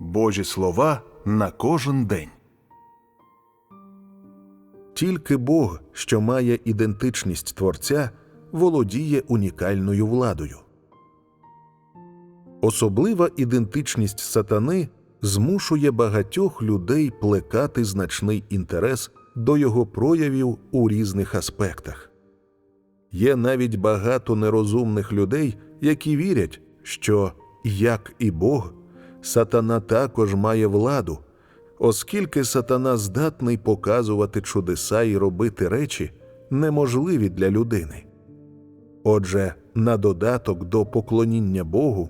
Божі слова на кожен день. Тільки Бог, що має ідентичність Творця, володіє унікальною владою. Особлива ідентичність сатани змушує багатьох людей плекати значний інтерес до його проявів у різних аспектах. Є навіть багато нерозумних людей, які вірять, що, як і Бог, сатана також має владу, оскільки сатана здатний показувати чудеса і робити речі, неможливі для людини. Отже, на додаток до поклоніння Богу,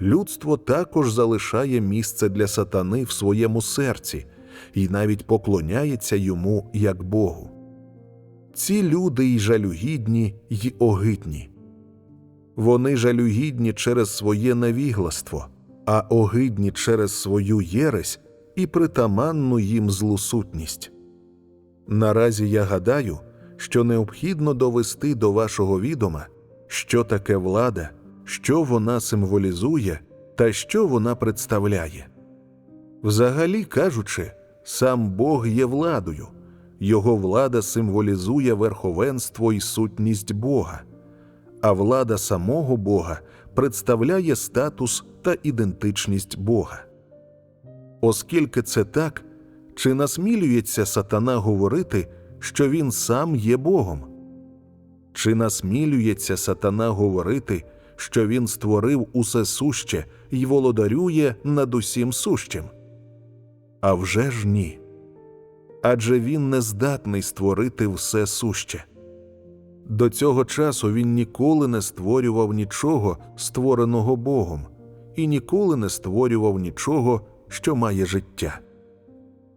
людство також залишає місце для сатани в своєму серці і навіть поклоняється йому як Богу. Ці люди й жалюгідні, й огидні. Вони жалюгідні через своє невігластво, а огидні через свою єресь і притаманну їм злусутність. Наразі я гадаю, що необхідно довести до вашого відома, що таке влада, що вона символізує та що вона представляє. Взагалі кажучи, сам Бог є владою, його влада символізує верховенство і сутність Бога, а влада самого Бога представляє статус та ідентичність Бога. Оскільки це так, чи насмілюється сатана говорити, що він сам є Богом? Чи насмілюється сатана говорити, що він створив усе суще і володарює над усім сущим? А вже ж ні. Адже він не здатний створити все суще. До цього часу він ніколи не створював нічого, створеного Богом, і ніколи не створював нічого, що має життя.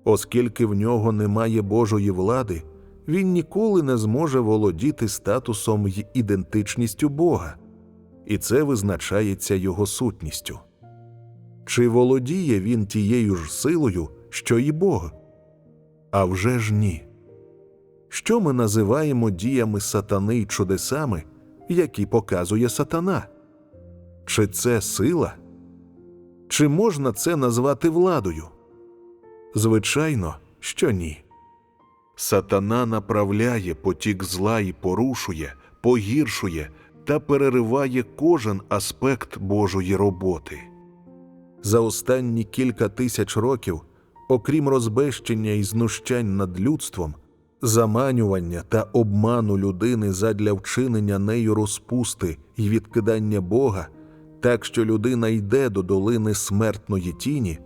Оскільки в нього немає Божої влади, він ніколи не зможе володіти статусом й ідентичністю Бога, і це визначається його сутністю. Чи володіє він тією ж силою, що і Бог? А вже ж ні. Що ми називаємо діями сатани й чудесами, які показує сатана? Чи це сила? Чи можна це назвати владою? Звичайно, що ні. Сатана направляє потік зла і порушує, погіршує та перериває кожен аспект Божої роботи. За останні кілька тисяч років, окрім розбещення і знущань над людством, заманювання та обману людини задля вчинення нею розпусти і відкидання Бога, так що людина йде до долини смертної тіні,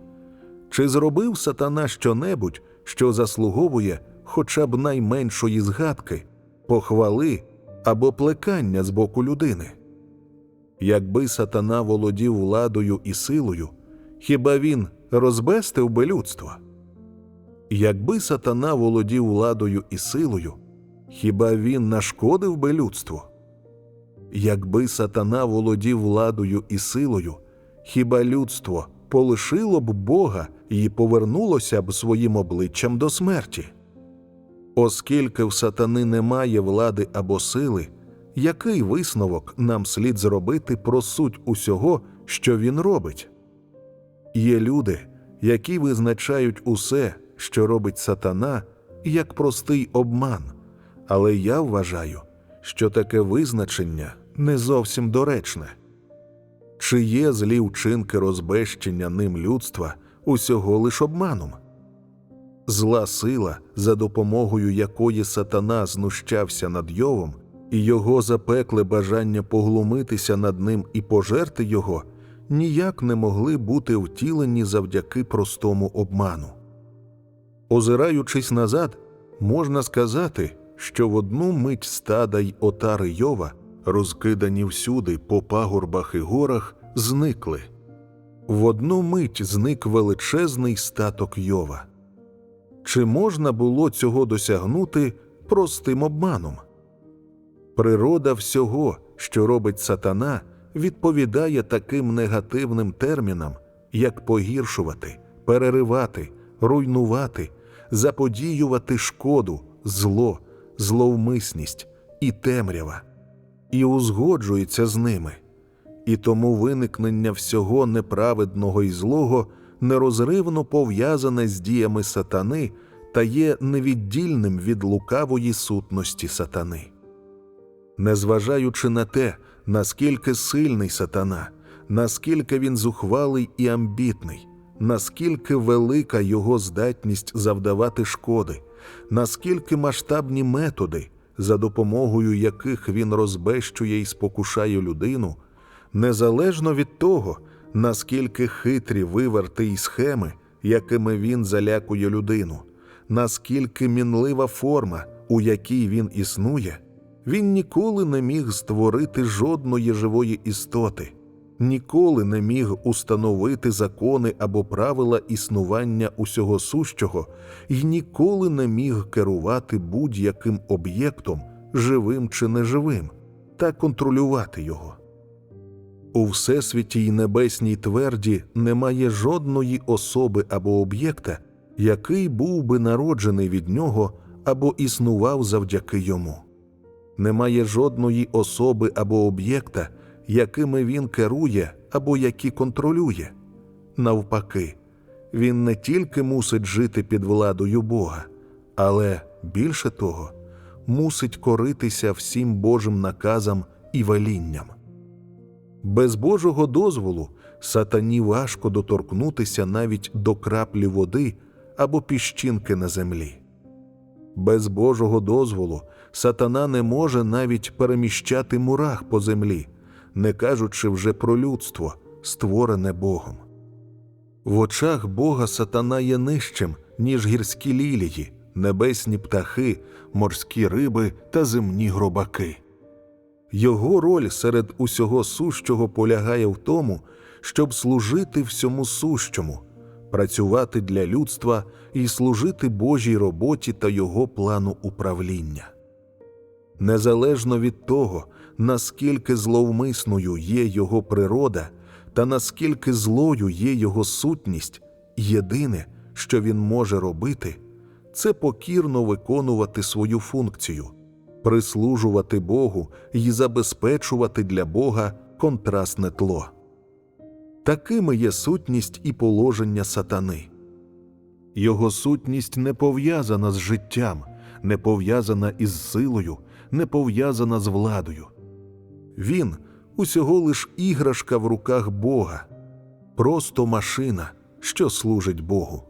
чи зробив сатана щонебудь, що заслуговує хоча б найменшої згадки, похвали або плекання з боку людини? Якби сатана володів владою і силою, хіба він розбестив би людство? Якби сатана володів владою і силою, хіба він нашкодив би людству? Якби сатана володів владою і силою, хіба людство полишило б Бога і повернулося б своїм обличчям до смерті? Оскільки в сатани немає влади або сили, який висновок нам слід зробити про суть усього, що він робить? Є люди, які визначають усе, що робить сатана, як простий обман, але я вважаю, що таке визначення не зовсім доречне. Чи є злі вчинки розбещення ним людства усього лиш обманом? Зла сила, за допомогою якої сатана знущався над Йовом, і його запекле бажання поглумитися над ним і пожерти його, ніяк не могли бути втілені завдяки простому обману. Озираючись назад, можна сказати, що в одну мить стада й отари Йова, розкидані всюди по пагорбах і горах, зникли. В одну мить зник величезний статок Йова. Чи можна було цього досягнути простим обманом? Природа всього, що робить сатана, відповідає таким негативним термінам, як погіршувати, переривати, руйнувати, заподіювати шкоду, зло, зловмисність і темрява, і узгоджується з ними. І тому виникнення всього неправедного і злого нерозривно пов'язане з діями сатани та є невіддільним від лукавої сутності сатани. Незважаючи на те, наскільки сильний сатана, наскільки він зухвалий і амбітний, наскільки велика його здатність завдавати шкоди, наскільки масштабні методи, за допомогою яких він розбещує і спокушає людину, незалежно від того, наскільки хитрі виверти і схеми, якими він залякує людину, наскільки мінлива форма, у якій він існує, він ніколи не міг створити жодної живої істоти, ніколи не міг установити закони або правила існування усього сущого і ніколи не міг керувати будь-яким об'єктом, живим чи неживим, та контролювати його. У всесвіті й небесній тверді немає жодної особи або об'єкта, який був би народжений від нього або існував завдяки йому. Немає жодної особи або об'єкта, якими він керує або які контролює. Навпаки, він не тільки мусить жити під владою Бога, але більше того, мусить коритися всім Божим наказам і велінням. Без Божого дозволу сатані важко доторкнутися навіть до краплі води або піщинки на землі. Без Божого дозволу сатана не може навіть переміщати мурах по землі, не кажучи вже про людство, створене Богом. В очах Бога сатана є нижчим, ніж гірські лілії, небесні птахи, морські риби та земні гробаки. Його роль серед усього сущого полягає в тому, щоб служити всьому сущому, працювати для людства і служити Божій роботі та його плану управління. Незалежно від того, наскільки зловмисною є його природа та наскільки злою є його сутність, єдине, що він може робити, це покірно виконувати свою функцію, прислужувати Богу і забезпечувати для Бога контрастне тло. Такими є сутність і положення сатани. Його сутність не пов'язана з життям, не пов'язана із силою, не пов'язана з владою. Він усього лиш іграшка в руках Бога, просто машина, що служить Богу.